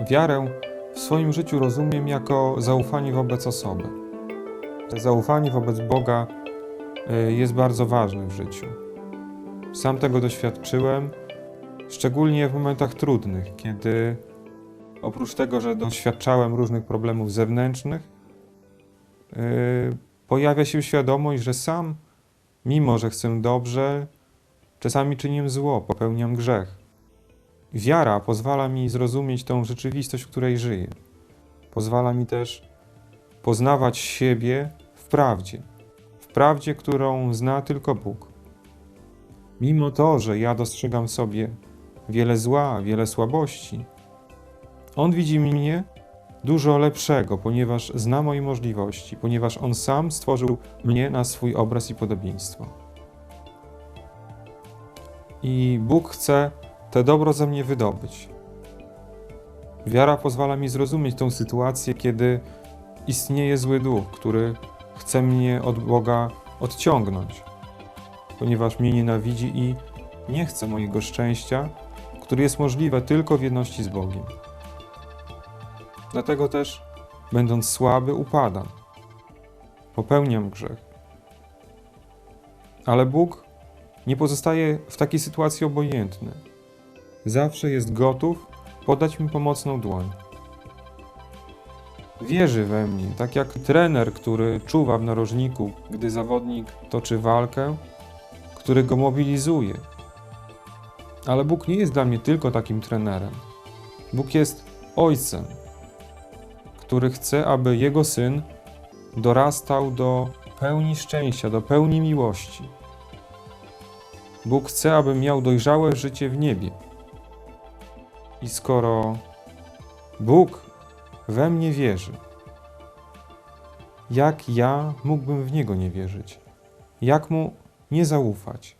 Wiarę w swoim życiu rozumiem jako zaufanie wobec osoby. Zaufanie wobec Boga y, jest bardzo ważne w życiu. Sam tego doświadczyłem, szczególnie w momentach trudnych, kiedy oprócz tego, że doświadczałem różnych problemów zewnętrznych, y, pojawia się świadomość, że sam, mimo że chcę dobrze, czasami czynię zło, popełniam grzech. Wiara pozwala mi zrozumieć tą rzeczywistość, w której żyję. Pozwala mi też poznawać siebie w prawdzie, w prawdzie, którą zna tylko Bóg. Mimo to, że ja dostrzegam w sobie wiele zła, wiele słabości, On widzi mnie dużo lepszego, ponieważ zna moje możliwości, ponieważ On sam stworzył mnie na swój obraz i podobieństwo. I Bóg chce te dobro ze mnie wydobyć. Wiara pozwala mi zrozumieć tą sytuację, kiedy istnieje zły duch, który chce mnie od Boga odciągnąć, ponieważ mnie nienawidzi i nie chce mojego szczęścia, które jest możliwe tylko w jedności z Bogiem. Dlatego też, będąc słaby, upadam. Popełniam grzech. Ale Bóg nie pozostaje w takiej sytuacji obojętny. Zawsze jest gotów podać mi pomocną dłoń. Wierzy we mnie, tak jak trener, który czuwa w narożniku, gdy zawodnik toczy walkę, który go mobilizuje. Ale Bóg nie jest dla mnie tylko takim trenerem. Bóg jest ojcem, który chce, aby jego syn dorastał do pełni szczęścia, do pełni miłości. Bóg chce, aby miał dojrzałe życie w niebie. I skoro Bóg we mnie wierzy, jak ja mógłbym w Niego nie wierzyć? Jak Mu nie zaufać?